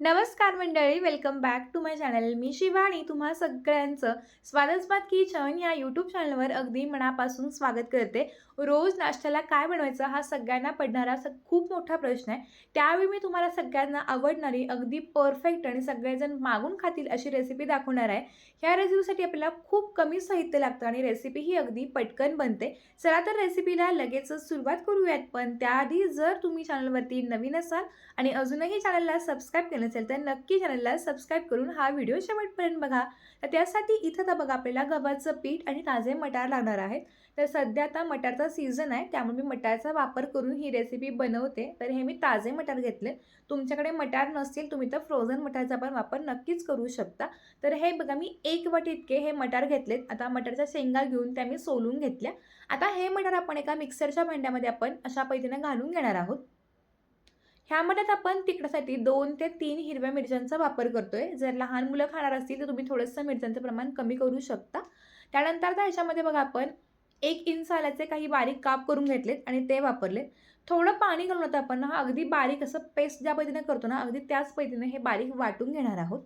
नमस्कार मंडळी welcome back to my channel मी शिवानी तुम्हा सगळ्यांचं स्वागतस्मात किचन या यूट्यूब चॅनलवर अगदी मनापासून स्वागत करते. रोज नाश्त्याला काय बनवायचं हा सगळ्यांना पडणारा स खूप मोठा प्रश्न आहे. त्यावेळी मी तुम्हाला सगळ्यांना आवडणारी अगदी परफेक्ट आणि सगळेजण मागून खातील अशी रेसिपी दाखवणार आहे. ह्या रेसिपीसाठी आपल्याला खूप कमी साहित्य लागतं आणि रेसिपी ही अगदी पटकन बनते. चला तर रेसिपीला लगेचच सुरुवात करूयात पण त्याआधी जर तुम्ही चॅनलवरती नवीन असाल आणि अजूनही चॅनलला सबस्क्राईब केलं नसेल तर नक्की चॅनलला सबस्क्राईब करून हा व्हिडिओ शेवटपर्यंत बघा. तर त्यासाठी इथं तर बघा आपल्याला गव्हाचं पीठ आणि ताजे मटार लागणार आहेत. तर सध्या आता मटारचा सीझन आहे त्यामुळे मी मटारचा वापर करून ही रेसिपी बनवते. तर हे मी ताजे मटार घेतले. तुमच्याकडे मटार नसतील तुम्ही तर फ्रोझन मटारचा पण वापर नक्कीच करू शकता. तर हे बघा मी एक वाटी इतके हे मटार घेतलेत. आता मटारच्या शेंगा घेऊन त्या मी सोलून घेतल्या. आता हे मटार आपण एका मिक्सरच्या भांड्यामध्ये आपण अशा पद्धतीने घालून घेणार आहोत. ह्यामध्ये आपण तिखटासाठी दोन ते तीन हिरव्या मिरच्यांचा वापर करतोय. जर लहान मुलं खाणार असतील तर तुम्ही थोडंसं मिरच्यांचं प्रमाण कमी करू शकता. त्यानंतर आता ह्याच्यामध्ये बघा आपण एक इंच आल्याचे काही बारीक काप करून घेतलेत आणि ते वापरले थोडं पाणी घालून आता आपण हा अगदी बारीक असं पेस्ट ज्या पद्धतीने करतो ना अगदी त्याच पद्धतीने हे बारीक वाटून घेणार आहोत.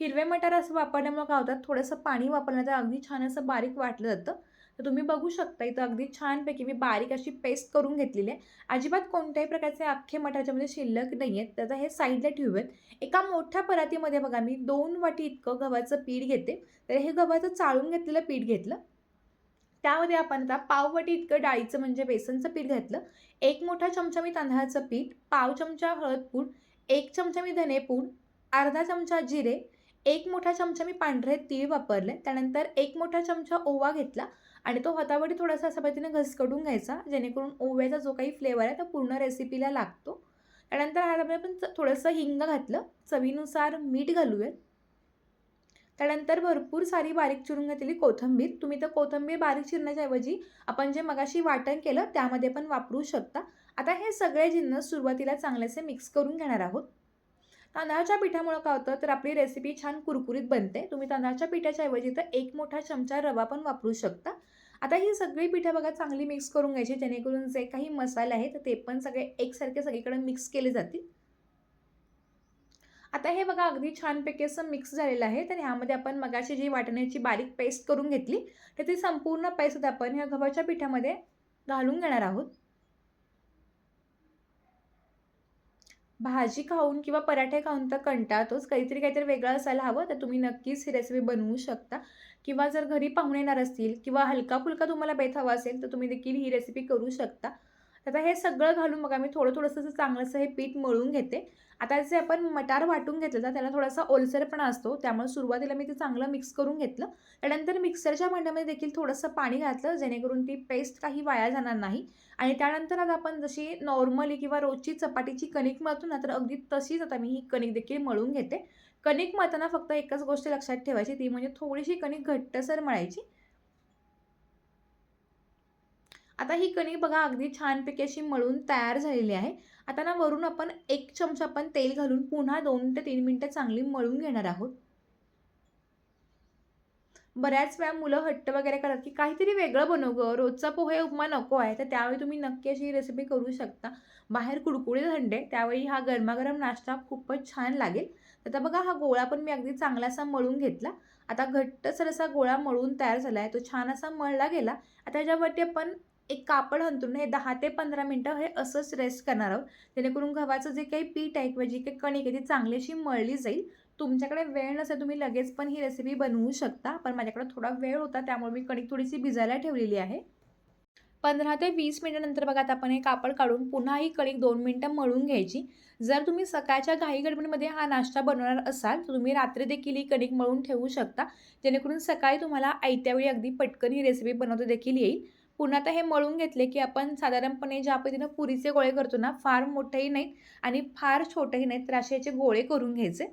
हिरवे मटार असं वापरल्यामुळे काय होतात थोडंसं पाणी वापरलं तर अगदी छान असं बारीक वाटलं जातं. तर तुम्ही बघू शकता इथं अगदी छानपैकी मी बारीक अशी पेस्ट करून घेतलेली आहे. अजिबात कोणत्याही प्रकारचे अख्खे मठाच्यामध्ये शिल्लक नाही आहेत त्याचं हे साईडला ठेवूयात. एका मोठ्या परातीमध्ये बघा मी दोन वाटी इतकं गव्हाचं पीठ घेते. तर हे गव्हाचं चाळून घेतलेलं पीठ घेतलं. त्यामध्ये आपण आता पाव वाटी इतकं डाळीचं म्हणजे बेसनचं पीठ घेतलं. एक मोठा चमचा मी तांदळाचं पीठ पाव चमचा हळद पूड एक चमचा मी धनेपूड अर्धा चमचा जिरे एक मोठा चमचा मी पांढरे तीळ वापरले. त्यानंतर एक मोठा चमचा ओवा घेतला. आणि तो हातावरती थोडासा असा पद्धतीने घसकटून घ्यायचा जेणेकरून ओव्याचा जो काही फ्लेवर आहे तो पूर्ण रेसिपीला लागतो. त्यानंतर ह्यामध्ये आपण थोडंसं हिंग घातलं. चवीनुसार मीठ घालूयात. त्यानंतर भरपूर सारी बारीक चिरून घेतलेली कोथंबीर. तुम्ही तर कोथिंबीर बारीक चिरण्याच्याऐवजी आपण जे मगाशी वाटण केलं त्यामध्ये पण वापरू शकता. आता हे सगळे जिन्नस सुरुवातीला चांगलेसे मिक्स करून घेणार आहोत. तांदळाच्या पिठामुळं काय होतं तर आपली रेसिपी छान कुरकुरीत बनते. तुम्ही तांदळाच्या पिठाच्या ऐवजी तर एक मोठा चमचा रवा पण वापरू शकता. आता ही सगळी पिठं बघा चांगली मिक्स करून घ्यायची जेणेकरून जे काही मसाले आहेत ते पण सगळे एकसारखे सगळीकडे मिक्स केले जातील. आता हे बघा अगदी छानपैकी असं मिक्स झालेलं आहे. तर ह्यामध्ये आपण मगाशी जी वाटण्याची बारीक पेस्ट करून घेतली तर ती संपूर्ण पेस्ट आपण ह्या गव्हाच्या पिठामध्ये घालून घेणार आहोत. भाजी खाऊन किंवा पराठे खाऊन तर कंटाळतोच. काहीतरी काहीतरी वेगळं असायला हवं तर तुम्ही नक्कीच ही रेसिपी बनवू शकता. किंवा जर घरी पाहुणे येणार असतील किंवा हलका फुलका तुम्हाला बेत हवा असेल तर तुम्ही देखील ही रेसिपी करू शकता. आता हे सगळं घालून बघा मी थोडं थोडंसं चांगलंसं हे पीठ मळून घेते. आता जे आपण मटार वाटून घेतलं तर त्याला थोडासा ओलसरपणा असतो त्यामुळे सुरुवातीला मी ते चांगलं मिक्स करून घेतलं. त्यानंतर मिक्सरच्या भांड्यामध्ये देखील थोडंसं पाणी घातलं जेणेकरून ती पेस्ट काही वाया जाणार नाही. आणि त्यानंतर आता आपण जशी नॉर्मली किंवा रोजची चपातीची कणिक मळतो ना तर अगदी तशीच आता मी ही कणिक देखील मळून घेते. कणिक मळताना फक्त एकच गोष्ट लक्षात ठेवायची ती म्हणजे थोडीशी कणिक घट्टसर मळायची. आता ही कणिक बघा अगदी छानपैकी अशी मळून तयार झालेली आहे. आता ना वरून आपण एक चमचा आपण तेल घालून पुन्हा दोन ते तीन मिनटं चांगली मळून घेणार आहोत. बऱ्याच वेळा मुलं हट्ट वगैरे करतात की काहीतरी वेगळं बनव गं रोजचा पोहे उपमा नको आहे तर त्यावेळी तुम्ही नक्की अशी रेसिपी करू शकता. बाहेर कुडकुडे थंडे त्यावेळी हा गरमागरम नाश्ता खूपच छान लागेल. तर बघा हा गोळा पण मी अगदी चांगला असा मळून घेतला. आता घट्टसर असा गोळा मळून तयार झाला आहे तो छान असा मळला गेला. आता ह्याच्यावरती आपण एक कापड हंतरून हे दहा ते पंधरा मिनटं हे असंच रेस्ट करणार आहोत. जेणेकरून गव्हाचं जे काही पीठ आहे किंवा जी काही कणिक आहे ती चांगलीशी मळली जाईल. तुमच्याकडे वेळ नसेल तुम्ही लगेच पण ही रेसिपी बनवू शकता. पण माझ्याकडे थोडा वेळ होता त्यामुळे मी कणिक थोडीशी भिजायला ठेवलेली आहे. पंधरा ते वीस मिनटानंतर बघा आता आपण हे कापड काढून पुन्हा ही कणिक दोन मिनटं मळून घ्यायची. जर तुम्ही सकाळच्या घाई गडबडीमध्ये हा नाश्ता बनवणार असाल तर तुम्ही रात्री देखील ही कणिक मळून ठेवू शकता. जेणेकरून सकाळी तुम्हाला आयत्या वेळी अगदी पटकन ही रेसिपी बनवता देखील येईल. पुन्हा आता हे मळून घेतले की आपण साधारणपणे ज्या पद्धतीनं पुरीचे गोळे करतो ना फार मोठेही नाहीत आणि फार छोटेही नाहीत तर असे याचे गोळे करून घ्यायचे.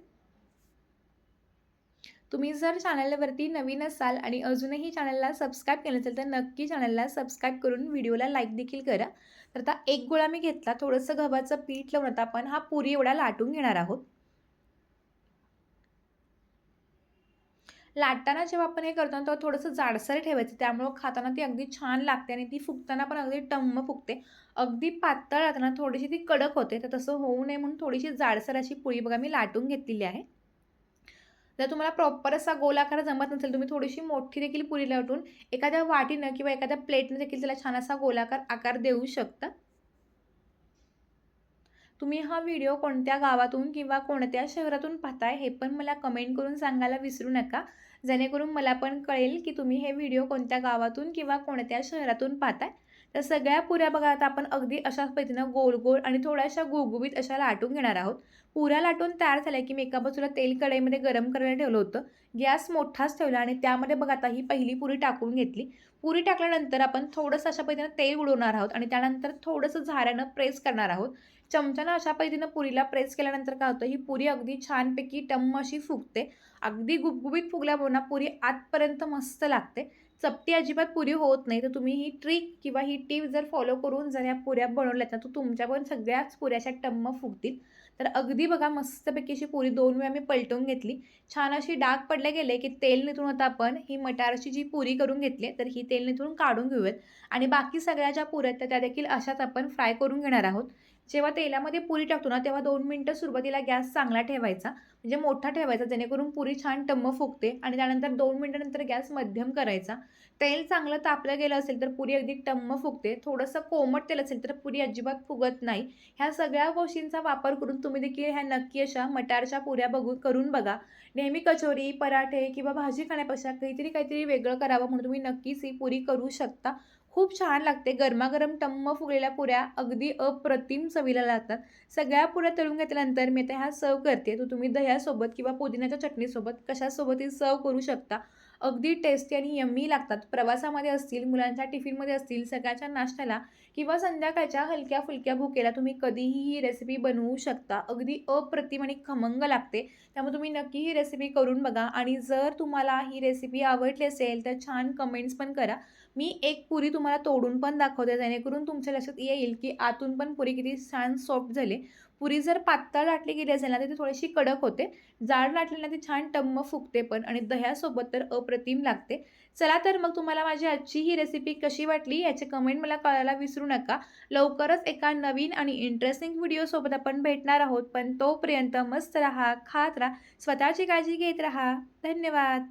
तुम्ही जर चॅनलवरती नवीन असाल आणि अजूनही चॅनलला सबस्क्राईब केलं असेल तर नक्की चॅनलला सबस्क्राईब करून व्हिडिओला लाईक देखील करा. तर आता एक गोळा मी घेतला. थोडंसं गव्हाचं पीठ लावून आता आपण हा पुरी एवढा लाटून घेणार आहोत. लाटताना जेव्हा आपण हे करतो ना तेव्हा थोडंसं जाडसर ठेवायचं. त्यामुळं खाताना ती अगदी छान लागते आणि ती फुगताना पण अगदी टम्म फुगते. अगदी पातळ राहताना थोडीशी ती कडक होते तर तसं होऊ नये म्हणून थोडीशी जाडसर अशी पोळी बघा मी लाटून घेतलेली आहे. जर तुम्हाला प्रॉपर असा गोल आकार जमत नसेल तुम्ही थोडीशी मोठी देखील पुरी लाटून एखाद्या वाटीनं किंवा एखाद्या प्लेटनं देखील त्याला छान असा गोलाकार आकार देऊ शकता. तुम्ही हा व्हिडिओ कोणत्या गावातून किंवा कोणत्या शहरातून पाहताय हे पण मला कमेंट करून सांगायला विसरू नका. जेणेकरून मला पण कळेल की तुम्ही हे व्हिडिओ कोणत्या गावातून किंवा कोणत्या शहरातून पाहताय. तर सगळ्या पुऱ्या बघा आता आपण अगदी अशाच पद्धतीनं गोल गोल आणि थोड्याशा गुळगुबीत अशा लाटून घेणार आहोत. पुऱ्या लाटून तयार झाल्या की मी एका बाजूला तेल कढईमध्ये गरम करायला ठेवलं होतं. गॅस मोठाच ठेवला आणि त्यामध्ये बघा आता ही पहिली पुरी टाकून घेतली. पुरी टाकल्यानंतर आपण थोडंसं अशा पद्धतीनं तेल उडवणार आहोत आणि त्यानंतर थोडंसं झाऱ्यानं प्रेस करणार आहोत. चमच्यानं अशा पद्धतीनं पुरीला प्रेस केल्यानंतर काय होतं ही पुरी अगदी छानपैकी टम्म अशी फुगते. अगदी गुबगुबीत फुगल्यामुळे ना पुरी आतपर्यंत मस्त लागते. चपटी अजिबात पुरी होत नाही. तर तुम्ही ही ट्रिक किंवा ही टीप जर फॉलो करून जर या पुऱ्या बनवल्यात ना तर तुमच्या पण सगळ्याच पुऱ्याच्या टम्म फुगतील. तर अगदी बघा मस्तपैकी अशी पुरी दोन वेळा मी पलटवून घेतली. छान अशी डाग पडले गेले की तेल निथून आता आपण ही मटारची जी पुरी करून घेतली तर ही तेल निथून काढून घेऊयात. आणि बाकी सगळ्या ज्या पुऱ्या आहेत त्या देखील अशाच आपण फ्राय करून घेणार आहोत. जेव्हा तेलामध्ये पुरी टाकतो ना तेव्हा दोन मिनटं सुरुवातीला गॅस चांगला ठेवायचा म्हणजे मोठा ठेवायचा जेणेकरून पुरी छान टम्म फुगते. आणि त्यानंतर दोन मिनटानंतर गॅस मध्यम करायचा. तेल चांगलं तापलं गेलं असेल तर पुरी अगदी टम्म फुगते. थोडंसं कोमट तेल असेल तर पुरी अजिबात फुगत नाही. ह्या सगळ्या गोष्टींचा वापर करून तुम्ही देखील ह्या नक्की अशा मटारच्या पुऱ्या बघू करून बघा. नेहमी कचोरी पराठे किंवा भाजी खाण्यापेक्षा काहीतरी काहीतरी वेगळं करावं म्हणून तुम्ही नक्कीच ही पुरी करू शकता. खूप छान लागते. गरमागरम टम्म फुगलेल्या पुऱ्या अगदी अप्रतिम चवीला लागतात. सगळ्या पुऱ्या तळून घेतल्यानंतर मी आता ह्या सर्व करते. तर तुम्ही दह्यासोबत किंवा पुदिन्याच्या चटणीसोबत कशासोबतही सर्व करू शकता. अगदी टेस्टी आणि यम्मी लागतात. प्रवासामध्ये असतील मुलांच्या टिफिनमध्ये असतील सगळ्याच्या नाश्त्याला किंवा संध्याकाळच्या हलक्या फुलक्या भुकेला तुम्ही कधीही ही रेसिपी बनवू शकता. अगदी अप्रतिम आणि खमंग लागते. त्यामुळे तुम्ही नक्की ही रेसिपी करून बघा आणि जर तुम्हाला ही रेसिपी आवडली असेल तर छान कमेंट्स पण करा. मी एक पुरी तुम्हाला तोडून पण दाखवते जेणेकरून तुमच्या लक्षात येईल की आतून पण पुरी किती छान सॉफ्ट झाले. पुरी जर पातळ लाटली गेली असेल ना तर ती थोडीशी कडक होते. जाड लाटली ना ती छान टम्म फुगते पण आणि दह्यासोबत तर अप्रतिम लागते. चला तर मग तुम्हाला माझी आजची ही रेसिपी कशी वाटली याचे कमेंट मला कळायला विसरू नका. लवकरच एका नवीन आणि इंटरेस्टिंग व्हिडिओसोबत आपण भेटणार आहोत. पण तोपर्यंत मस्त राहा खात राहा स्वतःची काळजी घेत राहा. धन्यवाद.